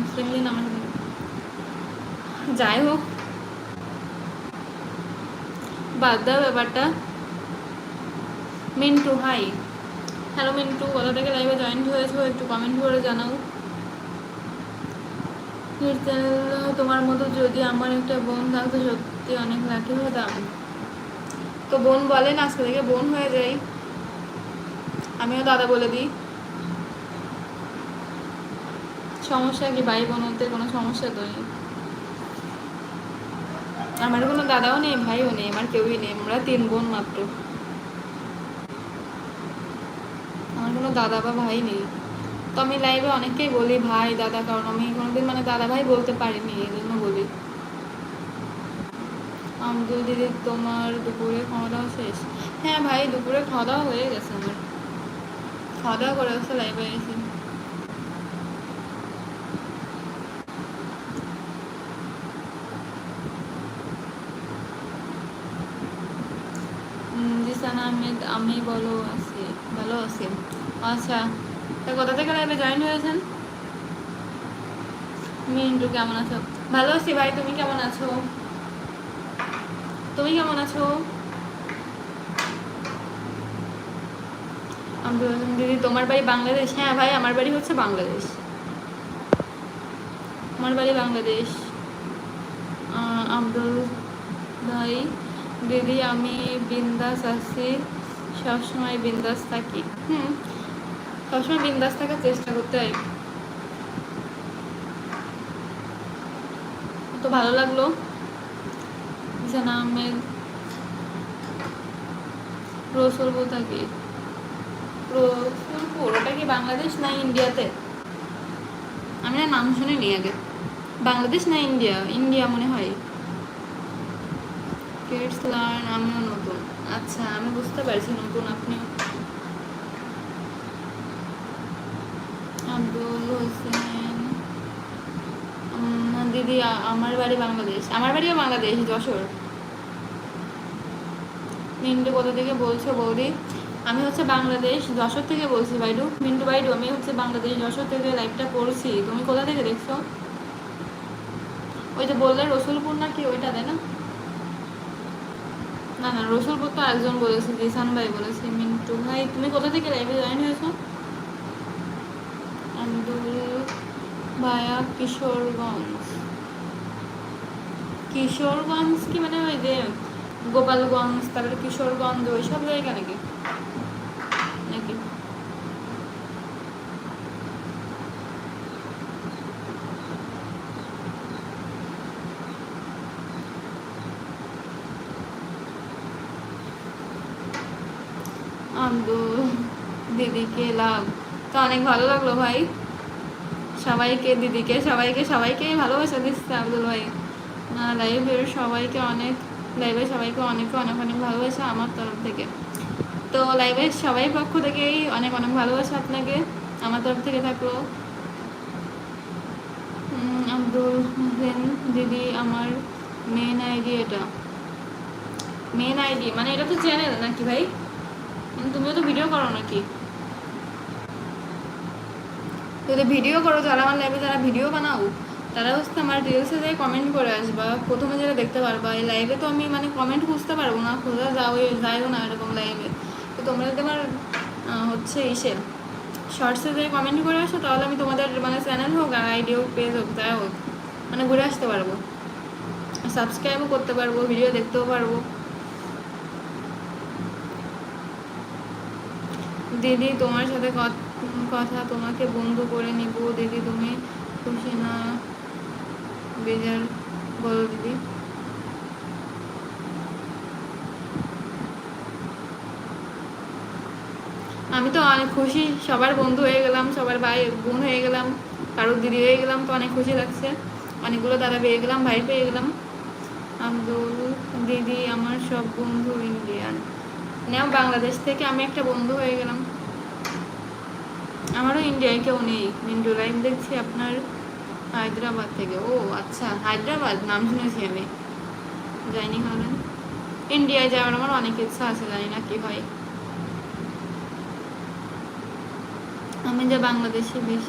মুসলিমদের নামাজ পড়ে। যাই হোক বাদ দাও ব্যাপারটা। মিন্টু হাই হ্যালো মিন্টু কোথা থেকে লাইভে জয়েন হয়েছো, একটু কমেন্ট করে জানাও। তোমার মতো যদি আমার একটা বোন থাকতো সত্যি অনেক লাকি হতাম। তো বোন বলেন আজকে থেকে বোন হয়ে যাই। আমিও দাদা বলে দিই। সমস্যা কি? ভাই বোনতে কোনো সমস্যা তো নেই। আমার কোনো দাদাও নেই, ভাইও নেই, আমার কেউই নেই, আমরা তিন বোন মাত্র। আমার কোনো দাদা বা ভাই নেই। তো আমি লাইভে অনেককেই বলি, ভাই, দাদা, কারণ আমি কোনোদিন মানে দাদা, ভাই বলতে পারিনি এই জন্য বলি। আমদুল দিদি, তোমার দুপুরে খাওয়া দাওয়া শেষ? হ্যাঁ ভাই, দুপুরে খাওয়া দাওয়া হয়ে গেছে আমার। খাওয়া দাওয়া করে লাইভে এসে আহমেদ আমি বলো ভালো আচ্ছা তা কোথা থেকে লাইভে জয়েন হয়েছেন? মিন্টু, কেমন আছো? ভালো আছি ভাই, তুমি কেমন আছো? তুমি কেমন আছো? দিদি, তোমার বাড়ি বাংলাদেশ? হ্যাঁ ভাই, আমার বাড়ি হচ্ছে বাংলাদেশ। আমার বাড়ি বাংলাদেশ। আব্দুল ভাই দিদি, আমি বিন্দাস আছি। সবসময় বিন্দাস থাকি। হুম, সবসময় বিন্দাস থাকার চেষ্টা করতে হয়। তো ভালো লাগল। জানা আহমেদ থাকি রসুলপুর, ওটা কি বাংলাদেশ না ইন্ডিয়াতে? আমি না নাম শুনিনি আগে। বাংলাদেশ না ইন্ডিয়া? ইন্ডিয়া মনে হয়। কিডস লার্ন আমিও নতুন। আচ্ছা আমি বুঝতে পারছি, নতুন আপনিও আব্দুল হোসেন দিদি আমার বাড়ি বাংলাদেশ। আমার বাড়িও বাংলাদেশ, যশোর। মিন্টু কোথা থেকে বলছো বৌদি? আমি হচ্ছে বাংলাদেশ, যশোর থেকে বলছি বাইডু। মিন্টু বাইডু, আমি হচ্ছে বাংলাদেশ, যশোর থেকে লাইভটা করছি। তুমি কোথা থেকে দেখছ? ওই যে বললে রসুলপুর না কি ওইটা, তাই না? না না, রসুলপুর তো একজন বলেছে জিসান ভাই বলেছে, মিন্টু ভাই, তুমি কোথা থেকে লাইভে জয়েন হয়েছো? আব্দুল ভায়া কিশোরগঞ্জ। কিশোরগঞ্জ কি মানে ওই যে গোপালগঞ্জ, তারপরে কিশোরগঞ্জ, ওইসব জায়গা নাকি? আব্দুল দিদিকে লাভ তো অনেক ভালো লাগল ভাই। সবাইকে, দিদিকে, সবাইকে সবাইকে ভালোবাসা দিচ্ছে আব্দুল ভাই। লাইভের সবাইকে অনেক লাইভে সবাইকে অনেক অনেক অনেক ভালোবাসা আমার তরফ থেকে। তো লাইভের সবাই পক্ষ থেকেই অনেক অনেক ভালোবাসা আপনাকে, আমার তরফ থেকে থাকল। আব্দুল হোসেন দিদি, আমার মেন আইডি এটা। মেন আইডি মানে এটা তো চ্যানেল নাকি ভাই? তুমিও তো ভিডিও করো নাকি? যদি ভিডিও করো, যারা আমার লাইভে যারা ভিডিও বানাও, তারা হচ্ছে আমার রিলসে যাই কমেন্ট করে আসবা। প্রথমে যেটা দেখতে পারবা, এই লাইভে তো আমি মানে কমেন্ট খুঁজতে পারব না, খোঁজা যাও যাইও না এরকম লাইভে তো তোমরা যদি আমার হচ্ছে ইসে শর্টসে যাই কমেন্ট করে আসো, তাহলে আমি তোমাদের মানে চ্যানেল হোক আর আইডি হোক পেজ হোক, যাই হোক মানে ঘুরে আসতে পারব। সাবস্ক্রাইবও করতে পারব ভিডিও দেখতেও পারব। দিদি তোমার সাথে কথা তোমাকে বন্ধু করে নিব। দিদি, তুমি খুশি না? বেজার বলো দিদি। আমি তো অনেক খুশি, সবার বন্ধু হয়ে গেলাম, সবার ভাই, বোন হয়ে গেলাম, কারোর দিদি হয়ে গেলাম, তো অনেক খুশি লাগছে। অনেকগুলো দাদা পেয়ে গেলাম, ভাই পেয়ে গেলাম। আব্দুল, দিদি, আমার সব বন্ধু ইন্ডিয়ান। নেও, বাংলাদেশ থেকে আমি একটা বন্ধু হয়ে গেলাম। আমারও ইন্ডিয়ায় কেউ নেই। মিন্টু লাইভ দেখছি আপনার হায়দ্রাবাদ থেকে। ও আচ্ছা হায়দ্রাবাদ? নাম শুনেছি আমি। যাইনি হলেন ইন্ডিয়ায় যাওয়ার আমার অনেক ইচ্ছা আছে, জানি না কি হয়। আমি যে বাংলাদেশে বেশি